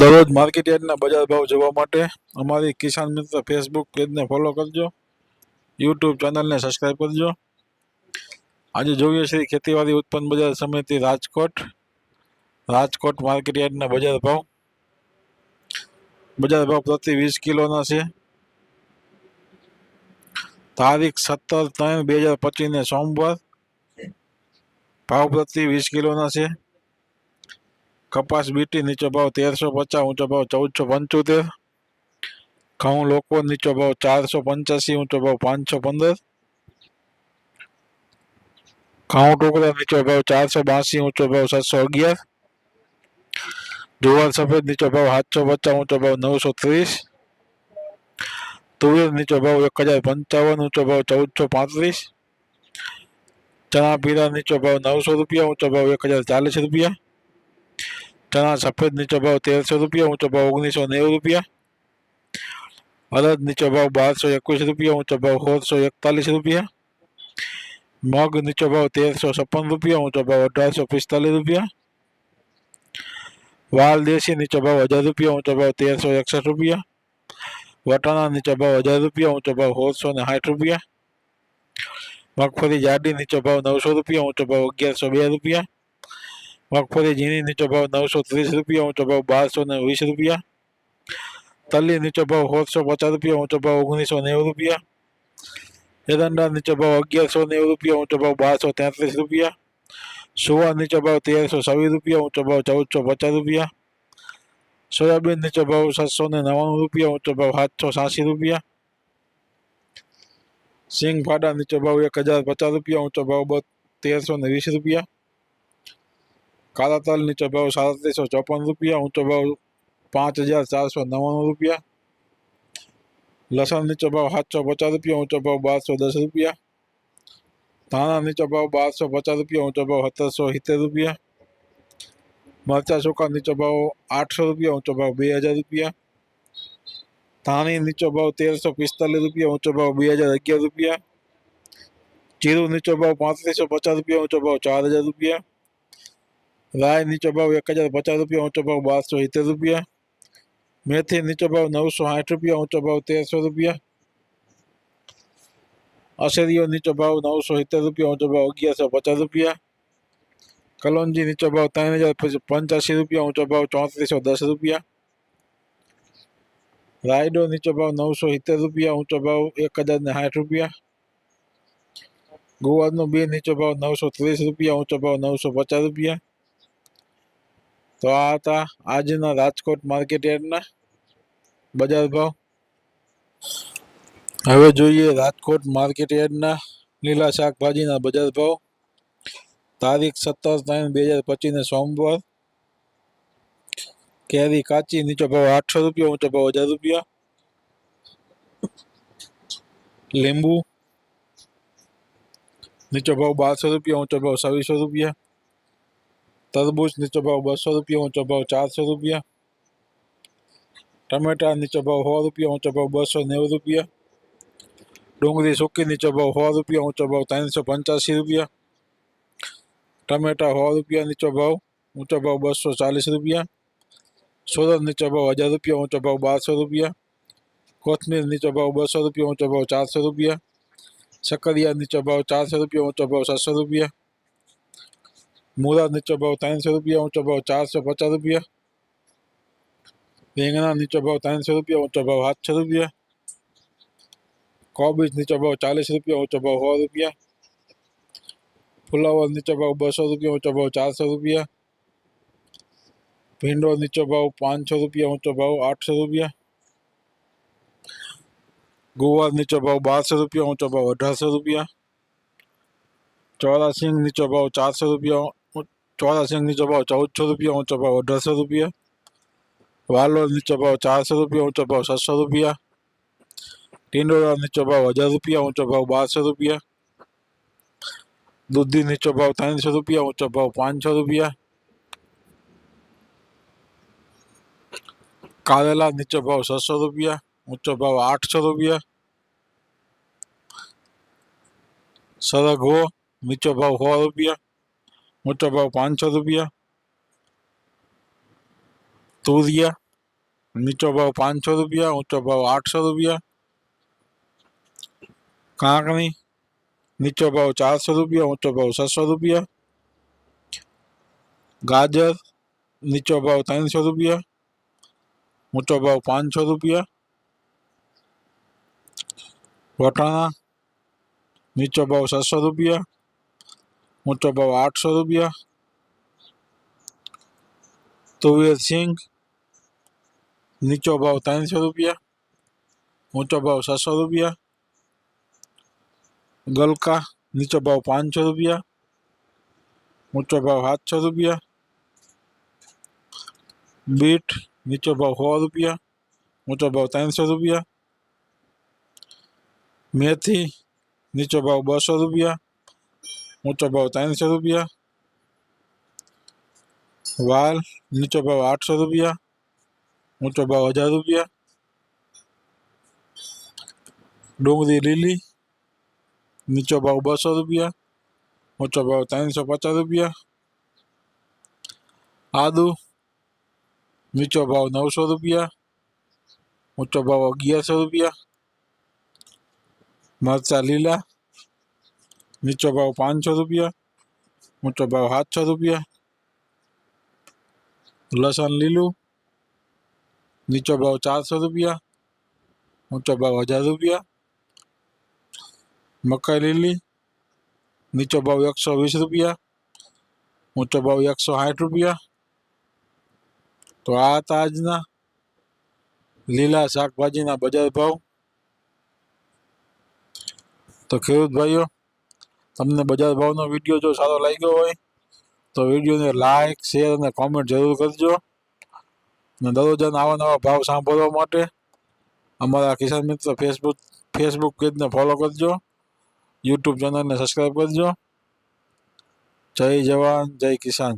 દરરોજ માર્કેટ યાર્ડના બજાર ભાવ જોવા માટે અમારી કિસાન મિત્ર ફેસબુક પેજને ફોલો કરજો. યુટ્યુબ ચેનલને સબસ્ક્રાઈબ કરજો. આજે જોઈએ શ્રી ખેતીવાડી ઉત્પન્ન બજાર સમિતિ રાજકોટ. રાજકોટ માર્કેટ યાર્ડના બજાર ભાવ. બજાર ભાવ પ્રતિ વીસ કિલોના છે. તારીખ સત્તર ત્રણ બે હજાર પચીસને સોમવાર. ભાવ પ્રતિ વીસ કિલોના છે. કપાસ બીટી નીચો ભાવ તેરસો પચાસ ઊંચો ભાવ ચૌદસો પંચોતેર ઘઉં લોકો નીચો ભાવ ચારસો પંચ્યાસી ઊંચો ભાવ પાંચસો પંદર ઘઉં ટુકડા નીચો ભાવ ચારસો બાસી ઊંચો ભાવ સાતસો અગિયાર જુવાર સફેદ નીચો ભાવ સાતસો પચાસ ઊંચો ભાવ નવસો ત્રીસ તુવેર નીચો ભાવ એક હજાર પંચાવન ઊંચો ભાવ ચૌદસો પાંત્રીસ ચણા પીળા નીચો ભાવ નવસો રૂપિયા ઊંચો ભાવ એક હજાર ચાલીસ રૂપિયા ચણા સફેદ નીચો ભાવ તેરસો રૂપિયા ઊંચો ભાવ ઓગણીસો નેવું રૂપિયા અડદ નીચો ભાવ બારસો એકવીસ રૂપિયા ઊંચો ભાવ સોળસો એકતાલીસ રૂપિયા મગ નીચો ભાવ તેરસો છપ્પન રૂપિયા ઊંચો ભાવ અઢારસો પિસ્તાલીસ રૂપિયા વાલ દેશી નીચો ભાવ હજાર રૂપિયા ઊંચો ભાવ તેરસો એકસઠ રૂપિયા વટાણા નીચો ભાવ હજાર રૂપિયા ઊંચો ભાવ સોળસો ને સાઠ રૂપિયા મગફળી જાડી નીચો ભાવ નવસો રૂપિયા ઊંચો ભાવ અગિયારસો બે રૂપિયા મગફળી ઝીણી નીચો ભાવ નવસો ત્રીસ રૂપિયા ઊંચો ભાવ બારસો ને વીસ રૂપિયા તલી નીચો ભાવ સોળસો પચાસ રૂપિયા ઊંચો ભાવ ઓગણીસો નેવું રૂપિયા એરંડા નીચો ભાવ અગિયારસો નેવું રૂપિયા ઊંચો ભાવ બારસો તેત્રીસ રૂપિયા સુવા નીચો ભાવ તેરસો છવ્વીસ રૂપિયા ઊંચો ભાવ ચૌદસો પચાસ રૂપિયા સોયાબીન નીચો ભાવ સાતસો ને નવ્વાણું રૂપિયા ઊંચો ભાવ સાતસો છ્યાસી રૂપિયા સિંગ ફાડા નીચો ભાવ એક હજાર પચાસ રૂપિયા ઊંચો ભાવ બ તેરસો ને વીસ રૂપિયા કાળા તલ નીચો ભાવ સાડત્રીસો ચોપન રૂપિયા ઊંચો ભાવ પાંચ હજાર ચારસો નવ્વાણું રૂપિયા લસણ નીચો ભાવ સાતસો પચાસ રૂપિયા ઊંચો ભાવ બારસો દસ રૂપિયા ધાણા નીચો ભાવ બારસો પચાસ રૂપિયા ઊંચો ભાવ સત્તરસો સિત્તેર રૂપિયા મરચા ચોખા નીચો ભાવ આઠસો રૂપિયા ઊંચો ભાવ બે હજાર રૂપિયા ધાણી નીચો ભાવ તેરસો પિસ્તાલીસ રૂપિયા ઊંચો ભાવ બે હજાર અગિયાર રૂપિયા જીરું નીચો ભાવ પાંત્રીસો પચાસ રૂપિયા ઊંચો ભાવ ચાર હજાર રૂપિયા રાય નીચો ભાવ એક હજાર પચાસ રૂપિયા ઊંચો ભાવ બારસો સિત્તેર રૂપિયા મેથી નીચો ભાવ નવસો સાઠ રૂપિયા ઊંચો ભાવ તેરસો રૂપિયા અશેરીઓ નીચો ભાવ નવસો સિત્તેર રૂપિયા ઊંચો ભાવ અગિયારસો પચાસ રૂપિયા કલોંજી નીચો ભાવ ત્રણ હજાર પંચ્યાસી રૂપિયા ઊંચો ભાવ ચોત્રીસો દસ રૂપિયા રાયડો નીચો ભાવ નવસો સિત્તેર રૂપિયા ઊંચો ભાવ એક હજાર ને સાઠ રૂપિયા ગુવારનો બે નીચો ભાવ નવસો ત્રીસ રૂપિયા ઊંચો ભાવ નવસો પચાસ રૂપિયા તો આ હતા આજના રાજકોટ માર્કેટ યાર્ડના બજાર ભાવ. હવે જોઈએ રાજકોટ માર્કેટ યાર્ડના લીલા શાકભાજીના બજાર ભાવ. તારીખ સત્તર ત્રણ બે હજાર પચીસને સોમવાર. કેરી કાચી નીચો ભાવ આઠસો રૂપિયા, ઊંચો ભાવ હજાર રૂપિયા. લીંબુ નીચો ભાવ બારસો રૂપિયા, ઊંચો ભાવ છવ્વીસો રૂપિયા. તરબૂચ નીચો ભાવ બસો રૂપિયા ઊંચો ભાવ ચારસો રૂપિયા ટમેટા નીચો ભાવ સો રૂપિયા ઊંચો ભાવ બસો નેવું રૂપિયા ડુંગળી સૂકી નીચો ભાવ સો રૂપિયા ઊંચો ભાવ ત્રણસો પંચ્યાસી રૂપિયા ટમેટા સો રૂપિયા નીચો ભાવ ઊંચો ભાવ બસો ચાલીસ રૂપિયા સોરસ નીચો ભાવ હજાર રૂપિયા ઊંચો ભાવ બારસો રૂપિયા કોથમીર નીચો ભાવ બસો રૂપિયા ઊંચો ભાવ ચારસો રૂપિયા સકરિયા નીચો ભાવ ચારસો રૂપિયા ઊંચો ભાવ સાતસો રૂપિયા मूरा नीचे भाव तीन सौ रुपया ऊँचो भाव चार सौ पचास रुपया। बेंगना नीचे भाव तीन सौ रुपया ऊँचो भाव सात सौ रुपया। कोबीज नीचे भाव चालीस रुपया ऊँचो भाव सौ रुपया। फुलावर नीचे भाव बसो रुपया ऊँचो भाव चार सौ रुपया। भिंडो नीचे भाव पाँच सौ रुपया ऊँचो भाव आठ सौ रुपया। गोवा नीचे भाव बारह सौ रुपया ऊँचो भाव अठारह सौ रुपया। चौरा सिंह नीचे भाव चार सौ रुपया નીચો ભાવ ચૌદસો રૂપિયા ઊંચો ભાવ અઢારસો રૂપિયા વાલોર નીચો ભાવ ચારસો રૂપિયા ઊંચો ભાવ છસો રૂપિયા ટીંડોળા નીચો ભાવ હજાર રૂપિયા ઊંચો ભાવ બારસો રૂપિયા દૂધી નીચો ભાવ ત્રણસો રૂપિયા ઊંચો ભાવ પાંચસો રૂપિયા કારેલા નીચો ભાવ છસો રૂપિયા ઊંચો ભાવ આઠસો રૂપિયા સરગવો નીચો ભાવ સો રૂપિયા मोटा भाव पाँच सौ रुपया। तूरिया नीचो भाव पाँच सौ रुपया ऊँचा भाव आठ सौ रुपया। कांकनी नीचो भाव चार सौ रुपया ऊँचा भाव सात सौ रुपया। गाजर नीचो भाव तीन सौ रुपया ऊँचा भाव पाँच सौ रुपया। वटाणा नीचो भाव सात सौ रुपया। मुतबा तो आठ सौ रुपया। तुवेर सिंह, नीचो भाव तीन सौ रुपया, ऊंचो भाव सात सौ रुपया, गलका, नीचो भाव पाँच सौ रुपया, ऊंचो भाव सात सौ रुपया, बीट, नीचो भाव सौ रुपया, ऊंचो भाव तीन सौ रुपया, मेथी, नीचो भाव बसो रुपया ઊંચો ભાવ ત્રણસો રૂપિયા વાલ નીચો ભાવ આઠસો રૂપિયા ઊંચો ભાવ હજાર રૂપિયા ડુંગળી લીલી નીચો ભાવ બસો રૂપિયા ઊંચો ભાવ ત્રણસો પચાસ રૂપિયા આદુ નીચો ભાવ નવસો રૂપિયા ઊંચો ભાવ અગિયારસો રૂપિયા મરચા લીલા નીચો ભાવ પાંચસો રૂપિયા ઊંચો ભાવ સાતસો રૂપિયા લસણ લીલું નીચો ભાવ ચારસો રૂપિયા ઊંચો ભાવ હજાર રૂપિયા મકાઈ લીલી નીચો ભાવ એકસો વીસ રૂપિયા ઊંચો ભાવ એકસો સાઠ રૂપિયા તો આ હતા આજના લીલા શાકભાજીના બજાર ભાવ તો ખેડૂત ભાઈઓ તમને બજાર ભાવનો વીડિયો જો સારો લાગ્યો હોય, તો વિડીયોને લાઇક શેર અને કોમેન્ટ જરૂર કરજો. અને દરરોજના આવા નવા ભાવ સાંભળવા માટે અમારા કિસાન મિત્ર ફેસબુક ફેસબુક પેજને ફોલો કરજો. યુટ્યુબ ચેનલને સબસ્ક્રાઈબ કરજો. જય જવાન, જય કિસાન.